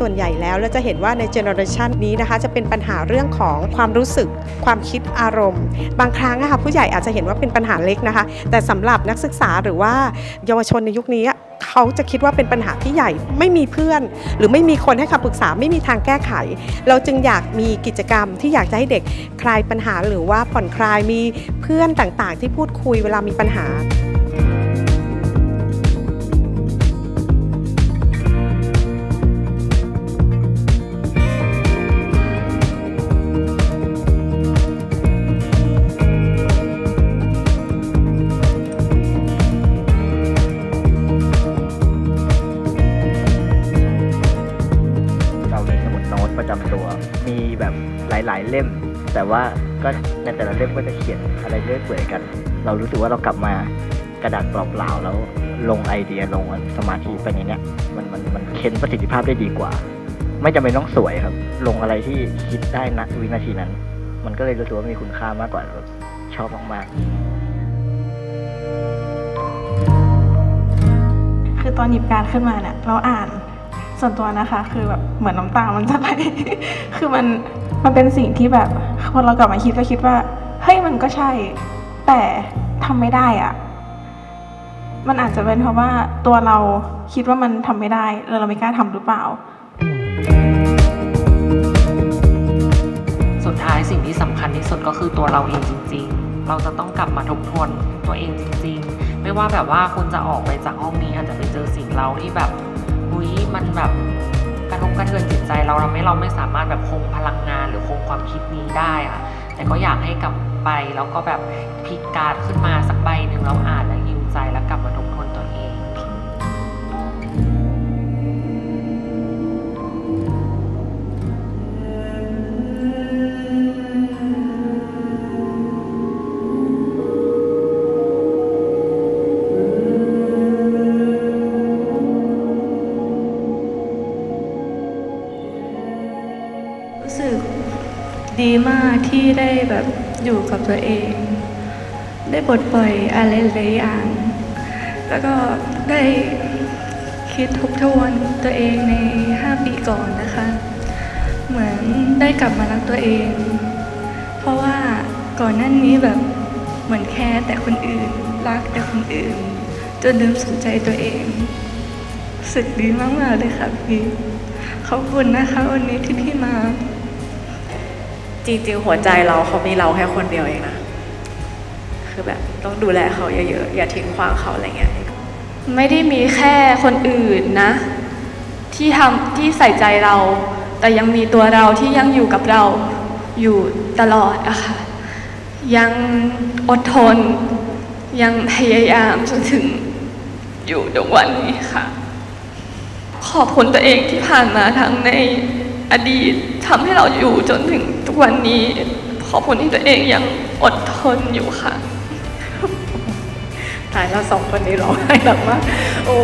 ส่วนใหญ่แล้ว เราจะเห็นว่าในเจเนอเรชันนี้นะคะ จะเป็นปัญหาเรื่องของความรู้สึก ความคิดอารมณ์ บางครั้งอะค่ะผู้ใหญ่อาจจะเห็นว่าเป็นปัญหาเล็กนะคะ แต่สำหรับนักศึกษาหรือว่าเยาวชนในยุคนี้เขาจะคิดว่าเป็นปัญหาที่ใหญ่ไม่มีเพื่อน หรือไม่มีคนให้คำปรึกษาไม่มีทางแก้ไข เราจึงอยากมีกิจกรรมที่อยากจะให้เด็กคลายปัญหาหรือว่าผ่อนคลายมีเพื่อนต่างๆ ที่พูดคุยเวลามีปัญหา จำตัว มีแบบหลายๆเล่ม แต่ว่าก็ในแต่ละเล่มก็จะเขียนอะไรเรื่อยเปื่อยกัน เรารู้สึกว่าเรากลับมากระดาษเปล่าๆแล้วลงไอเดียลงสมาธิไปในเนี้ยมันมันมันเค้นประสิทธิภาพได้ดีกว่า ไม่จำเป็นต้องสวยครับ ลงอะไรที่คิดได้ณวินาทีนั้น มันก็เลยรู้สึกว่ามีคุณค่ามากกว่าชอบมากๆ คือตอนหยิบการดขึ้นมาเนี่ยเราอ่าน ส่วนตัวนะคะ คือแบบเหมือนน้ำตามันจะไหล คือมันมันเป็นสิ่งที่แบบพอเรากลับมาคิดก็คิดว่าเฮ้ยมันก็ใช่ แต่ทำไม่ได้อะมันอาจจะเป็นเพราะว่าตัวเราคิดว่ามันทำไม่ได้แล้วเราไม่กล้าทำหรือเปล่า สุดท้ายสิ่งที่สำคัญที่สุดก็คือตัวเราเองจริง ๆ เราจะต้องกลับมาทบทวนตัวเองจริง ๆ ไม่ว่าแบบว่าคุณจะออกไปจากห้องนี้อาจจะไปเจอสิ่งเราที่แบบ แบบกระทบกระเทือนจิตใจเราเราไม่เราไม่สามารถแบบคงพลังงานหรือคงความคิดนี้ได้อะแต่ก็อยากให้กลับไปแล้วก็แบบพลิกการ์ดขึ้นมาสักใบหนึ่งแล้วอ่านแล้วยิวใจแล้ว ดีมากที่ได้แบบอยู่กับตัวเอง ได้ปลดปล่อยอะไรหลายอย่าง แล้วก็ได้คิดทบทวนตัวเองใน 5 ปีก่อนนะคะ เหมือนได้กลับมารักตัวเอง เพราะว่าก่อนหน้านี้แบบเหมือนแค่แต่คนอื่น รักแต่คนอื่น จนลืมสนใจตัวเองสึกดีมากๆเลยค่ะพี่ขอบคุณนะคะวันนี้ที่พี่มา จริง ๆ หัวใจเราเขามีเราแค่คนเดียวเองนะ คือแบบต้องดูแลเขาเยอะๆ อย่าทิ้งขว้างเขาอะไรเงี้ย ไม่ได้มีแค่คนอื่นนะ ที่ทำที่ใส่ใจเรา แต่ยังมีตัวเราที่ยังอยู่กับเราอยู่ตลอดอะค่ะ ยังอดทน ยังพยายามจนถึงอยู่ตรงวันนี้ค่ะ ขอบคุณตัวเองที่ผ่านมาทั้งในอดีตทำให้เราอยู่จนถึงทุก วันนี้ขอบคุณที่ตัวเองยังอดทนอยู่ค่ะ ตายแล้วสองคนนี้ร้องไห้หนักมากโอ้